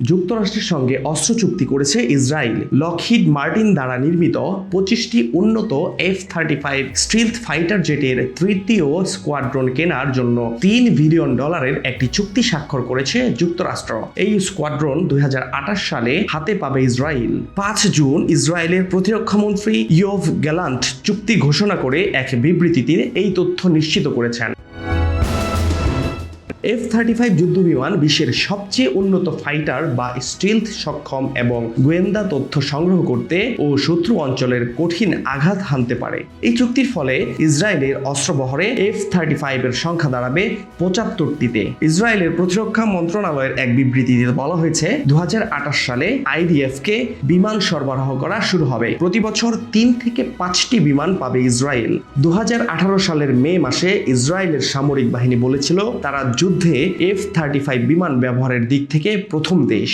যুক্তরাষ্ট্রের সঙ্গে অস্ত্র চুক্তি করেছে ইসরায়েল। লকহিড মার্টিন দ্বারা নির্মিত পঁচিশটি উন্নত F thirty five stealth fighter জেটের তৃতীয় স্কোয়াড্রন কেনার জন্য তিন বিলিয়ন ডলারের একটি চুক্তি স্বাক্ষর করেছে যুক্তরাষ্ট্র। এই স্কোয়াড্রন দুই হাজার আঠাশ সালে হাতে পাবে ইসরায়েল। পাঁচ জুন ইসরায়েলের প্রতিরক্ষামন্ত্রী ইয়ভ গ্যালান্ট চুক্তি ঘোষণা করে এক বিবৃতিতে এই তথ্য নিশ্চিত করেছেন। এফ থার্টি ফাইভ যুদ্ধ বিমান বিশ্বের সবচেয়ে উন্নত ফাইটার বা স্টিলথ সক্ষম এবং গোয়েন্দা তথ্য সংগ্রহ করতে ও শত্রু অঞ্চলের কঠিন আঘাত হানতে পারে। এই চুক্তির ফলে ইসরায়েলের অস্ত্রবহরে এফ থার্টি ফাইভ এর সংখ্যা দাঁড়াবে পঁচাত্তরটিতে। ইসরায়েলের প্রতিরক্ষা মন্ত্রণালয়ের এক বিবৃতিতে বলা হয়েছে দু হাজার আঠাশ সালে আইডিএফ কে বিমান সরবরাহ করা শুরু হবে। প্রতি বছর তিন থেকে পাঁচটি বিমান পাবে ইসরায়েল। দু হাজার আঠারো সালের মে মাসে ইসরায়েলের সামরিক বাহিনী বলেছিল, তারা যুদ্ধে এফ থার্টি ফাইভ বিমান ব্যবহারের দিক থেকে প্রথম দেশ।